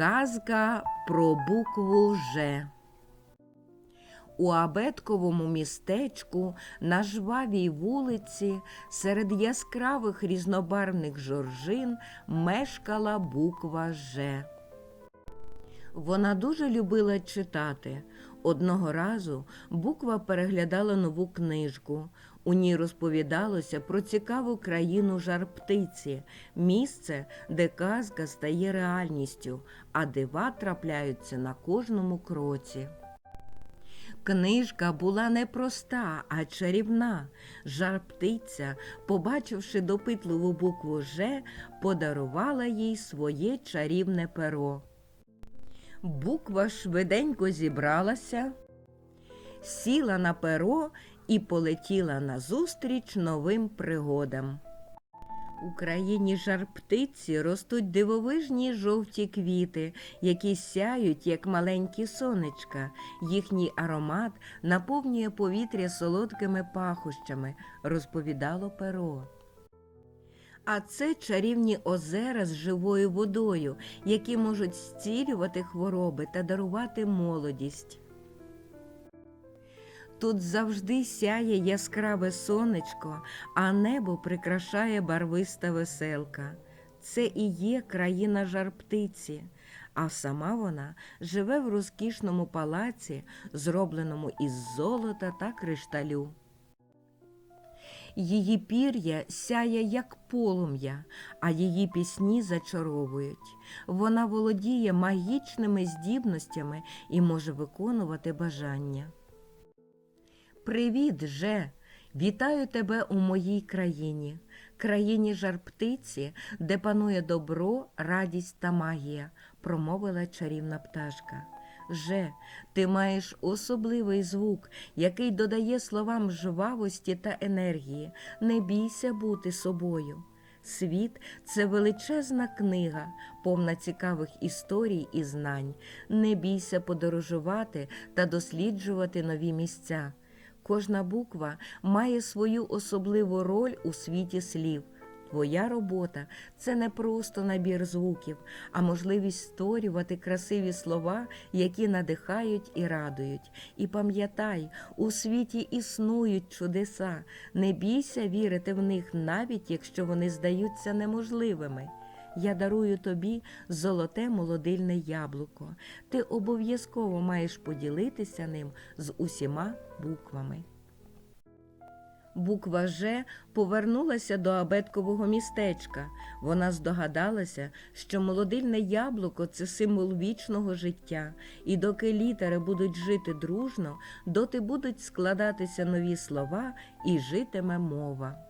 Казка про букву Ж. У абетковому містечку на жвавій вулиці серед яскравих різнобарвних жоржин мешкала буква Ж. Вона дуже любила читати. Одного разу буква переглядала нову книжку. У ній розповідалося про цікаву країну жар-птиці, місце, де казка стає реальністю, а дива трапляються на кожному кроці. Книжка була не проста, а чарівна. Жар-птиця, побачивши допитливу букву Ж, подарувала їй своє чарівне перо. Буква швиденько зібралася, сіла на перо і полетіла назустріч новим пригодам. У країні жар-птиці ростуть дивовижні жовті квіти, які сяють, як маленькі сонечка. Їхній аромат наповнює повітря солодкими пахощами, розповідало перо. А це чарівні озера з живою водою, які можуть зцілювати хвороби та дарувати молодість. Тут завжди сяє яскраве сонечко, а небо прикрашає барвиста веселка. Це і є країна жар-птиці, а сама вона живе в розкішному палаці, зробленому із золота та кришталю. Її пір'я сяє, як полум'я, а її пісні зачаровують. Вона володіє магічними здібностями і може виконувати бажання. Привіт, же! Вітаю тебе у моїй країні, країні жар-птиці, де панує добро, радість та магія, промовила чарівна пташка. Же, ти маєш особливий звук, який додає словам жвавості та енергії. Не бійся бути собою. Світ це величезна книга, повна цікавих історій і знань. Не бійся подорожувати та досліджувати нові місця. Кожна буква має свою особливу роль у світі слів. Твоя робота це не просто набір звуків, а можливість створювати красиві слова, які надихають і радують. І пам'ятай, у світі існують чудеса. Не бійся вірити в них, навіть якщо вони здаються неможливими. Я дарую тобі золоте молодильне яблуко. Ти обов'язково маєш поділитися ним з усіма буквами. Буква Ж повернулася до абеткового містечка. Вона здогадалася, що молодильне яблуко це символ вічного життя, і доки літери будуть жити дружно, доти будуть складатися нові слова і житиме мова.